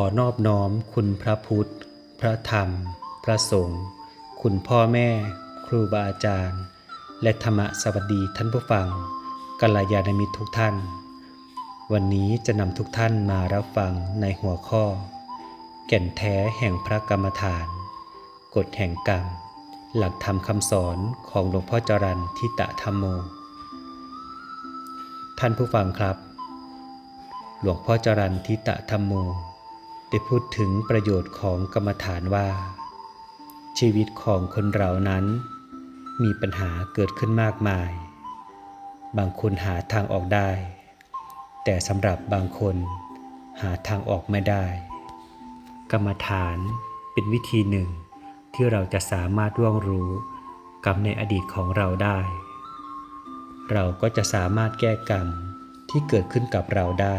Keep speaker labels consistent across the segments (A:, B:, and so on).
A: อนอบน้อมคุณพระพุทธ พระธรรม พระสงฆ์ คุณพ่อแม่ ครูบาอาจารย์ และธรรมสวัสดีท่านผู้ฟังกัลยาณมิตรทุกท่าน วันนี้จะนำทุกท่านมารับฟังในหัวข้อ แก่นแท้แห่งพระกรรมฐาน กฎแห่งกรรม หลักธรรมคำสอนของหลวงพ่อจรันทิตะธรรมโม ท่านผู้ฟังครับ หลวงพ่อจรันทิตะธรรมโม ได้พูดถึงประโยชน์ของกรรมฐานว่า ชีวิตของคนเรานั้น มีปัญหาเกิดขึ้นมากมาย บางคนหาทางออกได้ แต่สำหรับบางคนหาทางออกไม่ได้ กรรมฐานเป็นวิธีหนึ่งที่เราจะสามารถร่วงรู้กรรมในอดีตของเราได้ เราก็จะสามารถแก้กรรมที่เกิดขึ้นกับเราได้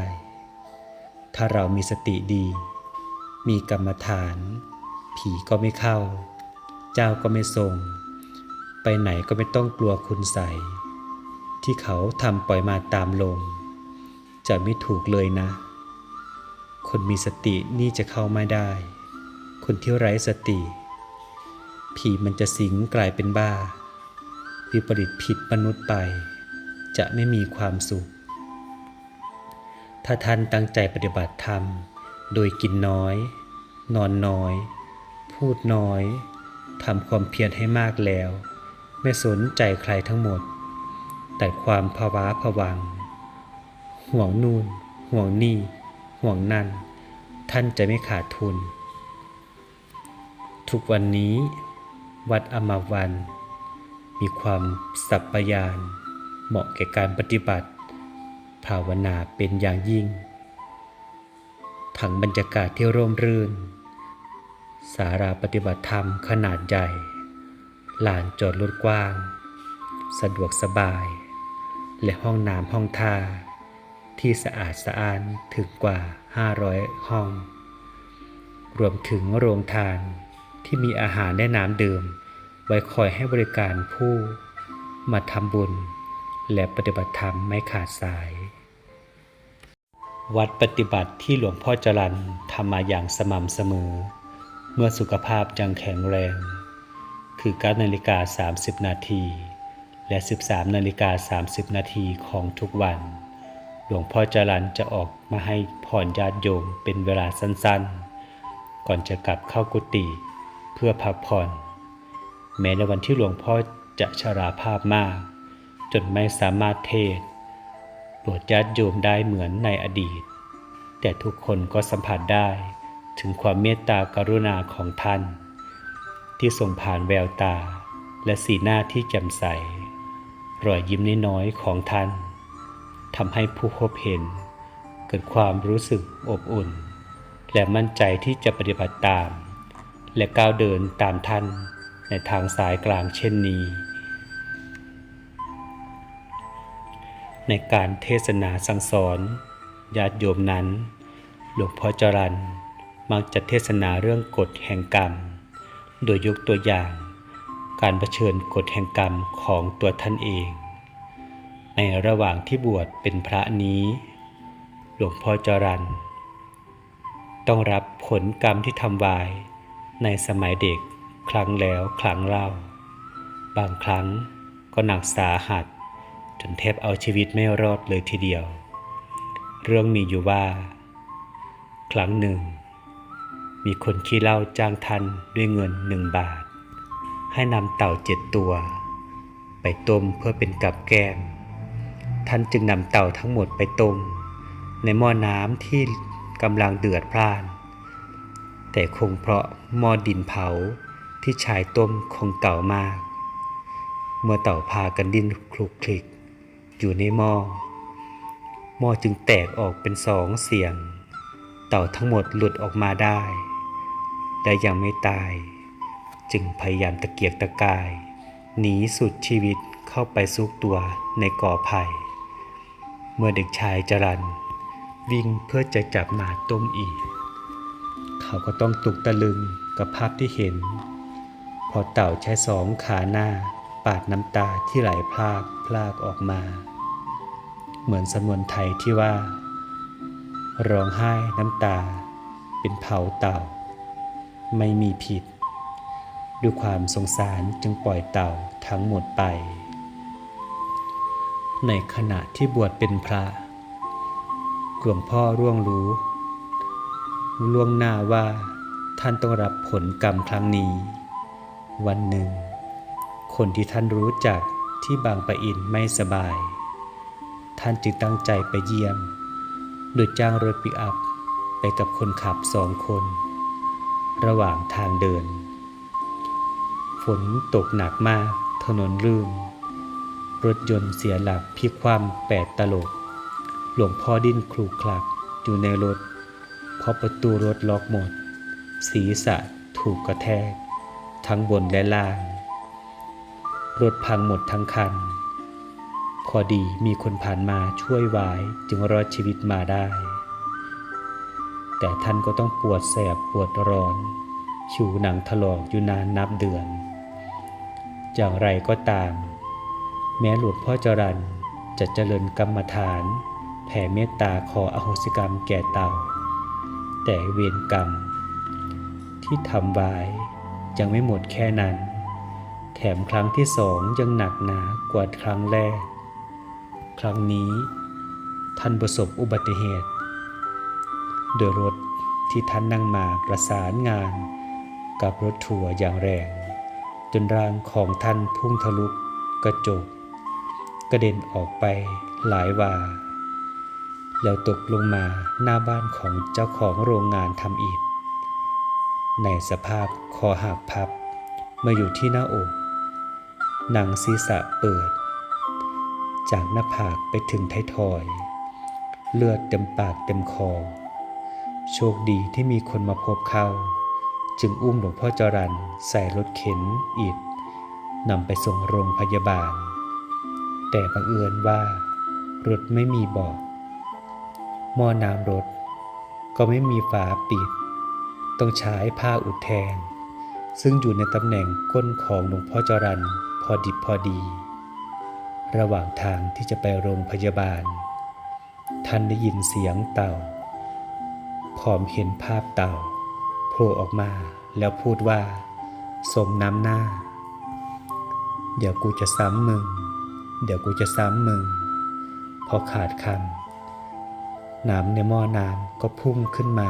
A: ถ้าเรามีสติดี มีกรรมฐาน ผีก็ไม่เข้า เจ้าก็ไม่ทรง ไปไหนก็ไม่ต้องกลัวคุณใส ที่เขาทำปล่อยมาตามลม จะไม่ถูกเลยนะ คนมีสตินี่จะเข้าไม่ได้ คนที่ไร้สติ ผีมันจะสิงกลายเป็นบ้า วิปริตผิดมนุษย์ไป จะไม่มีความสุข ถ้าท่านตั้งใจปฏิบัติธรรม โดยกินน้อย นอนน้อย พูดน้อยทำความเพียรให้มากแล้ว ไม่สนใจใครทั้งหมด แต่ความภาวะผวัง ห่วงนู่น ห่วงนี่ ห่วงนั่น ท่านจะไม่ขาดทุน ทุกวันนี้ วัดอมาวัน มีความสัพพยาน เหมาะแก่การปฏิบัติ ภาวนาเป็นอย่างยิ่ง ถังบรรยากาศที่ร่มรื่น สาราปฏิบัติธรรมขนาดใหญ่ลานจอดรถกว้าง สะดวกสบาย และห้องน้ำห้องท่า ที่สะอาดสะอ้านถึงกว่า 500 ห้อง รวมถึงโรงทานที่มีอาหารและน้ำดื่ม ไว้คอยให้บริการผู้ มาทำบุญ และปฏิบัติธรรมไม่ขาดสาย วัดปฏิบัติที่หลวงพ่อจรันทำมาอย่างสม่ำเสมอ เมื่อสุขภาพยังแข็งแรง คือ9นาฬิกา 30 นาที และ 13 นาฬิกา 30 นาทีของทุกวัน หลวงพ่อจรันจะออกมาให้พรญาติโยมเป็นเวลาสั้นๆ ก่อนจะกลับเข้ากุฏิเพื่อพักผ่อน แม้ในวันที่หลวงพ่อจะชราภาพมาก จนไม่สามารถเทศ โปรดญาติโยมได้เหมือนในอดีต แต่ทุกคนก็สัมผัสได้ถึงความเมตตากรุณาของท่าน ที่ส่งผ่านแววตา และสีหน้าที่แจ่มใส รอยยิ้มน้อยๆของท่านทำให้ผู้พบเห็น เกิดความรู้สึกอบอุ่น และมั่นใจที่จะปฏิบัติตาม และก้าวเดินตามท่านในทางสายกลางเช่นนี้ ในการเทศนาสั่งสอนญาติโยมนั้น หลวงพ่อจรันมักจะเทศนาเรื่องกฎแห่งกรรม โดยยกตัวอย่าง การเผชิญกฎแห่งกรรมของตัวท่านเอง ในระหว่างที่บวชเป็นพระนี้ หลวงพ่อจรันต้องรับผลกรรมที่ทำไว้ในสมัยเด็กครั้งแล้วครั้งเล่า บางครั้งก็หนักสาหัส นแทบเอาชีวิตไม่รอดเลยทีเดียว เรื่องมีอยู่ว่า ครั้งหนึ่ง มีคนขี้เหล้าจ้างท่านด้วยเงินหนึ่งบาท ให้นำเต่าเจ็ดตัว ไปต้มเพื่อเป็นกับแกลมท่านจึงนำเต่าทั้งหมดไปต้ม ในหม้อน้ำที่กำลังเดือดพล่าน แต่คงเพราะหม้อดินเผาที่ชายต้มคงเก่ามาก เมื่อเต่าพากันดิ้นคลุกคลิก อยู่ในหม้อ หม้อจึงแตกออกเป็นสองเสียง เต่าทั้งหมดหลุดออกมาได้แต่ยังไม่ตาย จึงพยายามตะเกียกตะกาย หนีสุดชีวิตเข้าไปซุกตัวในกอไผ่ เมื่อเด็กชายจรันวิ่งเพื่อจะจับหมาต้มอีก เขาก็ต้องตุกตะลึงกับภาพที่เห็น พอเต่าใช้สองขาหน้า ปาดน้ำตาที่ไหลพลากพลากออกมา เหมือนสำนวนไทยที่ว่า ร้องไห้น้ำตา เป็นเผาเต่า ไม่มีผิด ด้วยความสงสารจึงปล่อยเต่าทั้งหมดไป ในขณะที่บวชเป็นพระหลวงพ่อร่วงรู้ ล่วงหน้าว่าท่านต้องรับผลกรรมครั้งนี้ วันหนึ่ง คนที่ท่านรู้จักที่บางปะอินไม่สบาย ท่านจึงตั้งใจไปเยี่ยม โดยจ้างรถปิกอัพไปกับคนขับสองคน ระหว่างทางเดิน ฝนตกหนักมาก ถนนลื่น รถยนต์เสียหลักพลิกคว่ำแปดตลบ หลวงพ่อดิ้นคลุกคลักอยู่ในรถ เพราะประตูรถล็อกหมด ศีรษะถูกกระแทก ทั้งบนและล่าง รถพังหมดทั้งคัน พอดีมีคนผ่านมาช่วยไว้จึงรอดชีวิตมาได้ แต่ท่านก็ต้องปวดแสบปวดร้อน ผิวหนังถลอกอยู่นานนับเดือน อย่างไรก็ตาม แม้หลวงพ่อจรันจะเจริญกรรมฐาน แผ่เมตตาขออโหสิกรรมแก่เต่า แต่เวรกรรม ที่ทำไว้ยังไม่หมดแค่นั้น แถมครั้งที่สองยังหนักหนากว่าครั้งแรก ครั้งนี้ท่านประสบอุบัติเหตุ โดยรถที่ท่านนั่งมาประสานงานกับรถทัวร์อย่างแรง จนร่างของท่านพุ่งทะลุกระจก กระเด็นออกไปหลายวา แล้วตกลงมาหน้าบ้านของเจ้าของโรงงานทำอิฐในสภาพคอหักพับมาอยู่ที่หน้าอก หนังศีรษะเปิด จากหน้าผากไปถึงไทยทอย เลือดเต็มปากเต็มคอ โชคดีที่มีคนมาพบเข้าจึงอุ้มหลวงพ่อจรันใส่รถเข็นอิฐนำไปส่งโรงพยาบาล แต่บังเอิญว่ารถไม่มีเบาะหม้อน้ำรถ ก็ไม่มีฝาปิด ต้องใช้ผ้าอุดแทนซึ่งอยู่ในตำแหน่งก้นของหลวงพ่อจรัน พอดิบพอดี ระหว่างทางที่จะไปโรงพยาบาล ท่านได้ยินเสียงเต่าพร้อมเห็นภาพเต่าโผล่ออกมาแล้วพูดว่า สมน้ำหน้า เดี๋ยวกูจะซ้ำมึง เดี๋ยวกูจะซ้ำมึง พอขาดคำน้ำในหม้อน้ำก็พุ่งขึ้นมา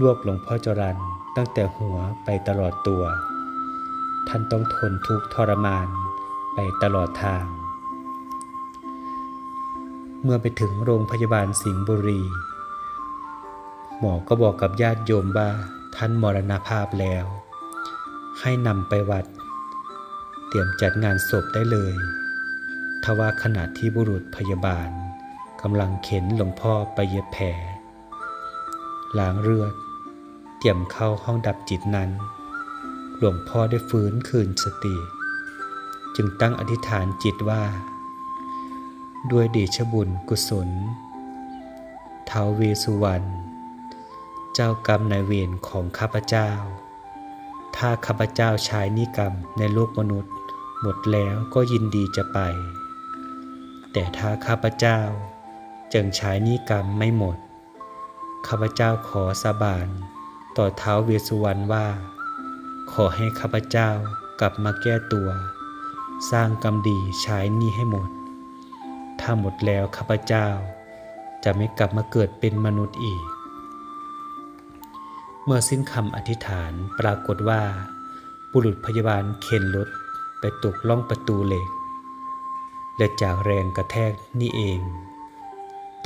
A: รวบหลวงพ่อจรันตั้งแต่หัวไปตลอดตัว ท่านต้องทนทุกข์ทรมานไปตลอดทาง เมื่อไปถึงโรงพยาบาลสิงห์บุรี หมอก็บอกกับญาติโยมว่าท่านมรณภาพแล้ว ให้นำไปวัด เตรียมจัดงานศพได้เลยทว่าขณะที่บุรุษพยาบาลกำลังเข็นหลวงพ่อไปเย็บแผลล้างเลือด เตรียมเข้าห้องดับจิตนั้น หลวงพ่อได้ฟื้นคืนสติ จึงตั้งอธิษฐานจิตว่า ด้วยเดชบุญกุศลท้าวเวสุวรรณเจ้ากรรมนายเวรของข้าพเจ้า ถ้าข้าพเจ้าใช้นิกรรมในโลกมนุษย์ หมดแล้วก็ยินดีจะไป แต่ถ้าข้าพเจ้าจึงใช้นิกรรมไม่หมด ข้าพเจ้าขอสาบาน ต่อเท้าวเวสุวรรณว่า ขอให้ข้าพเจ้ากลับมาแก้ตัว สร้างกรรมดีใช้นี้ให้หมด ถ้าหมดแล้วข้าพเจ้า จะไม่กลับมาเกิดเป็นมนุษย์อีก เมื่อสิ้นคำอธิษฐานปรากฏว่า บุรุษพยาบาลเข็นรถไปตกล่องประตูเหล็ก และจากแรงกระแทกนี่เอง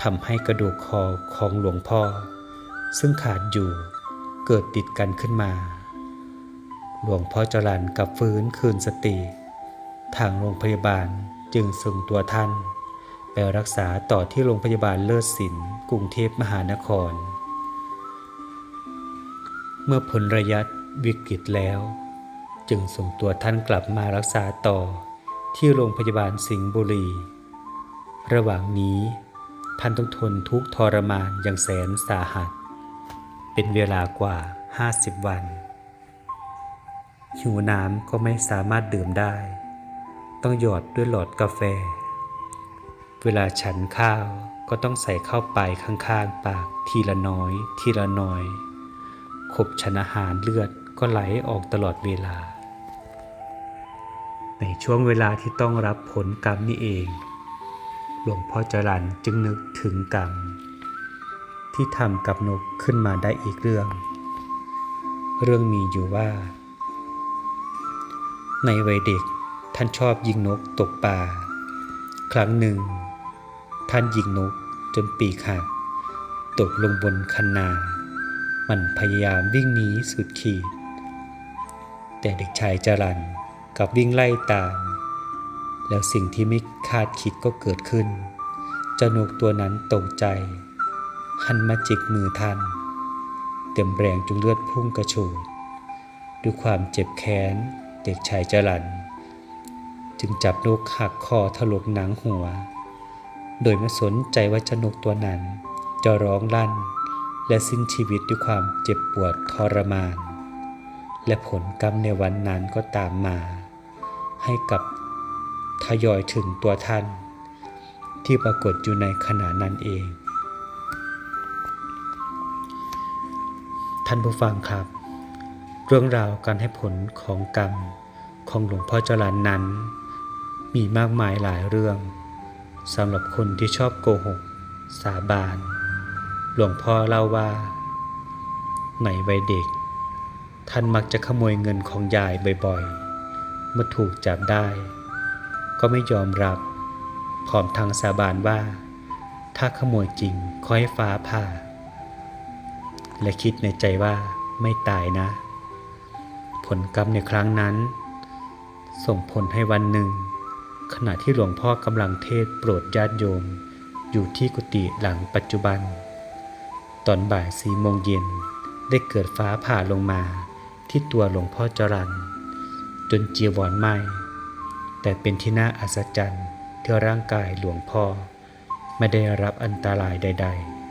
A: ทำให้กระดูกคอของหลวงพ่อ ซึ่งขาดอยู่เกิดติดกันขึ้นมา หลวงพ่อจรันกับฟื้นคืนสติ ทางโรงพยาบาลจึงส่งตัวท่าน ไปรักษาต่อที่โรงพยาบาลเลิศศิลป์กรุงเทพมหานคร เมื่อพ้นระยะวิกฤตแล้ว จึงส่งตัวท่านกลับมารักษาต่อที่โรงพยาบาลสิงห์บุรี ระหว่างนี้ท่านต้องทนทุกข์ทรมานอย่างแสนสาหัส เป็นเวลากว่า 50 วัน หิวน้ำก็ไม่สามารถดื่มได้ ต้องหยอดด้วยหลอดกาแฟ เวลาฉันข้าวก็ต้องใส่เข้าไปข้างๆ ปากทีละน้อย ทีละน้อย ขบชนะหารเลือดก็ไหลออกตลอดเวลา ในช่วงเวลาที่ต้องรับผลกรรมนี่เอง หลวงพ่อจรันจึงนึกถึงกรรม ที่ทำกับนกขึ้นมาได้อีกเรื่อง เรื่องมีอยู่ว่า ในวัยเด็กท่านชอบยิงนกตกป่าครั้งหนึ่ง ท่านยิงนกจนปีกหักตกลงบนคันนา มันพยายามวิ่งหนีสุดขีด แต่เด็กชายจรันกับวิ่งไล่ตาม แล้วสิ่งที่ไม่คาดคิดก็เกิดขึ้นเจ้านกตัวนั้นตกใจ หันมาจิกมือท่านเต็มแรงจนเลือดพุ่งกระฉูดด้วยความเจ็บแค้น เด็กชายจรันจึงจับนกหักคอถลกหนังหัว โดยไม่สนใจว่าเจ้านกตัวนั้น จะร้องลั่น และสิ้นชีวิตด้วยความเจ็บปวดทรมาน และผลกรรมในวันนั้นก็ตามมา ให้กับทยอยถึงตัวท่าน ที่ปรากฏอยู่ในขณะนั้นเอง ท่านผู้ฟังครับ เรื่องราวการให้ผลของกรรมของหลวงพ่อจรันนั้น มีมากมายหลายเรื่องสำหรับคนที่ชอบโกหก สาบาน หลวงพ่อเล่าว่า ในวัยเด็ก ท่านมักจะขโมยเงินของยายบ่อยๆ เมื่อถูกจับได้ ก็ไม่ยอมรับพร้อมทางสาบานว่า ถ้าขโมยจริงขอให้ฟ้าผ่า และคิดในใจว่าไม่ตายนะ ผลกรรมในครั้งนั้น ส่งผลให้วันหนึ่ง ขณะที่หลวงพ่อกำลังเทศโปรดญาติโยม อยู่ที่กุฏิหลังปัจจุบัน ตอนบ่ายสี่โมงเย็นได้เกิดฟ้าผ่าลงมาที่ตัวหลวงพ่อจรันจนจีวรไหมแต่เป็นที่น่าอัศจรรย์ที่ร่างกายหลวงพ่อ ไม่ได้รับอันตรายใด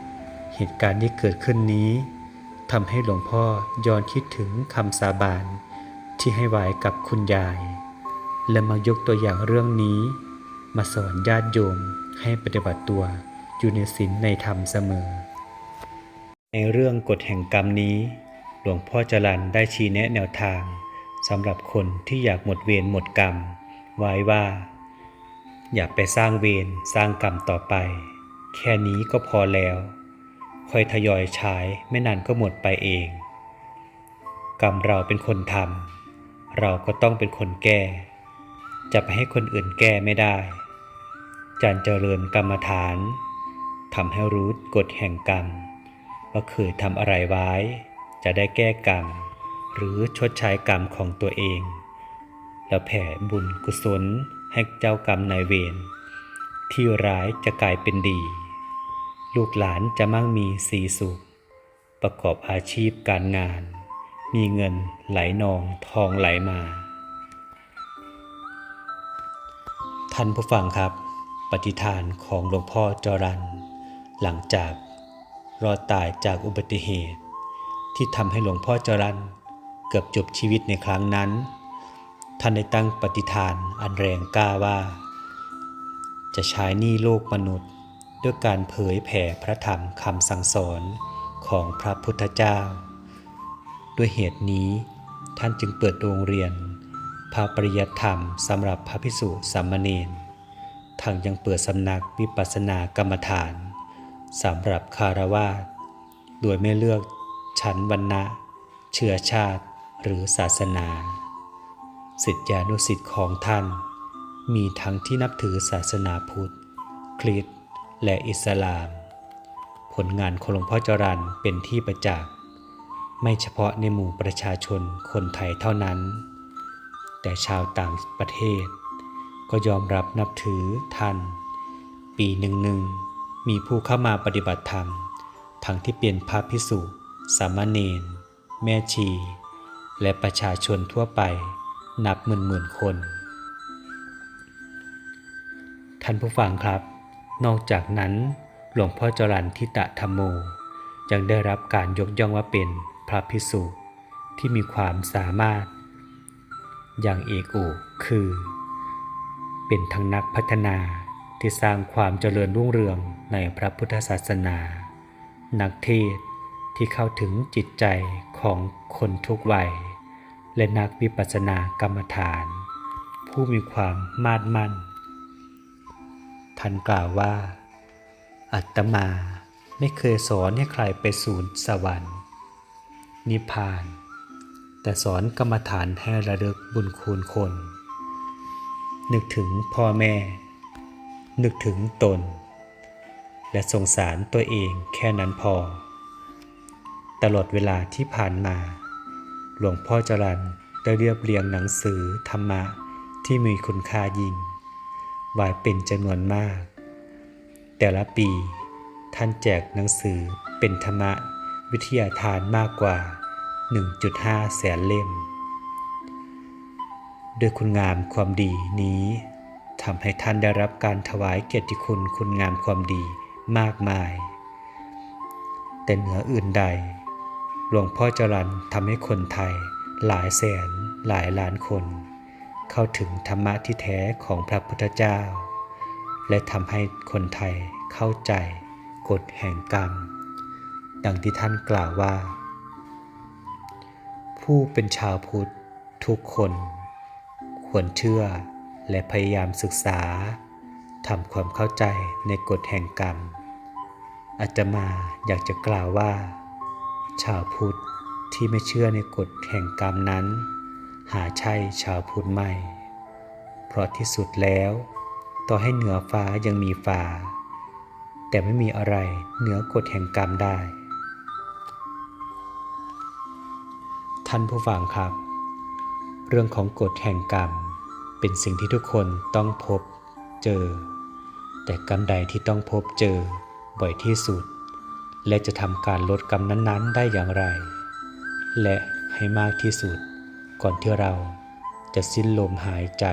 A: ๆ เหตุการณ์ที่เกิดขึ้นนี้ ทำให้หลวงพ่อย้อนคิดถึงคำสาบานที่ให้ไว้กับคุณยาย และมายกตัวอย่างเรื่องนี้ มาสอนญาติโยมให้ปฏิบัติตัวอยู่ในศีลในธรรมเสมอ ในเรื่องกฎแห่งกรรมนี้ หลวงพ่อจรันได้ชี้แนะแนวทางสำหรับคนที่อยากหมดเวรหมดกรรม ไว้ว่า อย่าไปสร้างเวรสร้างกรรมต่อไป แค่นี้ก็พอแล้ว ค่อยทยอยใช้ไม่นานก็หมดไปเอง กรรมเราเป็นคนทำเราก็ต้องเป็นคนแก้ จะไปให้คนอื่นแก้ไม่ได้ จารเจริญกรรมฐานทำให้รู้กฎแห่งกรรม ว่าเคยทำอะไรไว้ จะได้แก้กรรม หรือชดใช้กรรมของตัวเอง แล้วแผ่บุญกุศลให้เจ้ากรรมนายเวรที่ร้ายจะกลายเป็นดี ลูกหลานจะมั่งมีสีสุข ประกอบอาชีพการงาน มีเงินไหลนองทองไหลมา ท่านผู้ฟังครับ ปฏิฐานของหลวงพ่อจรัน หลังจากรอดตายจากอุบัติเหตุ ที่ทำให้หลวงพ่อจรันเกือบจบชีวิตในครั้งนั้น ท่านได้ตั้งปฏิฐานอันแรงกล้าว่า จะใช้หนี้โลกมนุษย์ ด้วยการเผยแผ่พระธรรมคำสั่งสอนของพระพุทธเจ้า ด้วยเหตุนี้ท่านจึงเปิดโรงเรียน พระปริยัติธรรมสำหรับพระภิกษุสามเณรทางยังเปิดสำนักวิปัสสนากรรมฐานสำหรับคารวาสโดยไม่เลือกชั้นวรรณะ เชื้อชาติหรือศาสนา สิทธิานุสิทธิ์ของท่าน มีทั้งที่นับถือศาสนาพุทธ คริสต์ และอิสลาม ผลงานของหลวงพ่อจรันเป็นที่ประจักษ์ไม่เฉพาะในหมู่ประชาชนคนไทยเท่านั้น แต่ชาวต่างประเทศ ก็ยอมรับนับถือท่าน ปีหนึ่งหนึ่งมีผู้เข้ามาปฏิบัติธรรม ทั้งที่เป็นพระพิสุสามเณรแม่ชี และประชาชนทั่วไปนับหมื่นหมื่นคน ท่านผู้ฟังครับ นอกจากนั้นหลวงพ่อจรันทิตะธรรมโม ยังได้รับการยกย่องว่าเป็นพระพิสุที่มีความสามารถ อย่างเอกอุคือ เป็นทั้งนักพัฒนาที่สร้างความเจริญรุ่งเรืองในพระพุทธศาสนา นักเทศที่เข้าถึงจิตใจของคนทุกวัย และนักวิปัสสนากรรมฐาน ผู้มีความมาดมั่น ท่านกล่าวว่า อัตมาไม่เคยสอนให้ใครไปสู่สวรรค์ นิพพาน แต่สอนกรรมฐานให้ระลึกบุญคุณคน นึกถึงพ่อแม่ นึกถึงตน และสงสารตัวเองแค่นั้นพอ ตลอดเวลาที่ผ่านมา หลวงพ่อจรันได้เรียบเรียงหนังสือธรรมะที่มีคุณค่ายิ่ง ไว้เป็นจำนวนมาก แต่ละปีท่านแจกหนังสือเป็นธรรมะวิทยาทานมากกว่า 1.5 แสนเล่มด้วยคุณงามความดีนี้ทำให้ท่านได้รับการถวายเกียรติคุณคุณงามความดีมากมาย แต่เหนืออื่นใด หลวงพ่อจรันทำให้คนไทยหลายแสนหลายล้านคน เข้าถึงธรรมะที่แท้ของพระพุทธเจ้า และทำให้คนไทยเข้าใจกฎแห่งกรรม ดังที่ท่านกล่าวว่า ผู้เป็นชาวพุทธทุกคน ควรเชื่อและพยายามศึกษาทำความเข้าใจในกฎแห่งกรรม อาตมาอยากจะกล่าวว่า ชาวพุทธที่ไม่เชื่อในกฎแห่งกรรมนั้น หาใช่ชาวพุทธไม่ เพราะที่สุดแล้ว ต่อให้เหนือฟ้ายังมีฟ้า แต่ไม่มีอะไรเหนือกฎแห่งกรรมได้ ท่านผู้ฟังครับ เรื่องของกฎแห่งกรรม เป็นสิ่งที่ทุกคนต้องพบเจอ แต่กรรมใดที่ต้องพบเจอบ่อยที่สุด และจะทำการลดกรรมนั้นๆ ได้อย่างไร และให้มากที่สุด ก่อนที่เราจะสิ้นลมหายใจ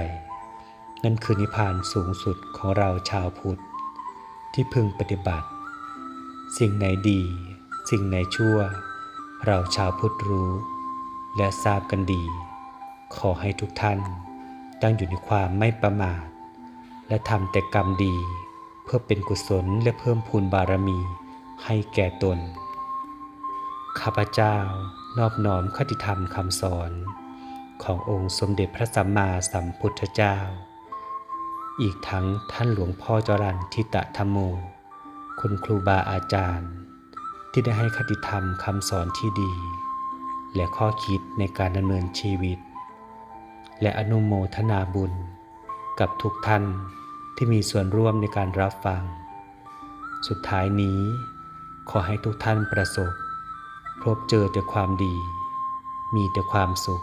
A: นั่นคือนิพพานสูงสุดของเราชาวพุทธ ที่พึงปฏิบัติ สิ่งไหนดี สิ่งไหนชั่ว เราชาวพุทธรู้ และทราบกันดี ขอให้ทุกท่านตั้งอยู่ในความไม่ประมาท และทำแต่กรรมดี เพื่อเป็นกุศลและเพิ่มพูนบารมีให้แก่ตน ข้าพเจ้านอบน้อมคติธรรมคำสอน ขององค์สมเด็จพระสัมมาสัมพุทธเจ้า อีกทั้งท่านหลวงพ่อจรันทิตะธรรมโม คุณครูบาอาจารย์ ที่ได้ให้คติธรรมคำสอนที่ดี และข้อคิดในการดำเนินชีวิต และอนุโมทนาบุญ กับทุกท่านที่มีส่วนร่วมในการรับฟัง สุดท้ายนี้ ขอให้ทุกท่านประสบ พบเจอแต่ความดี มีแต่ความสุข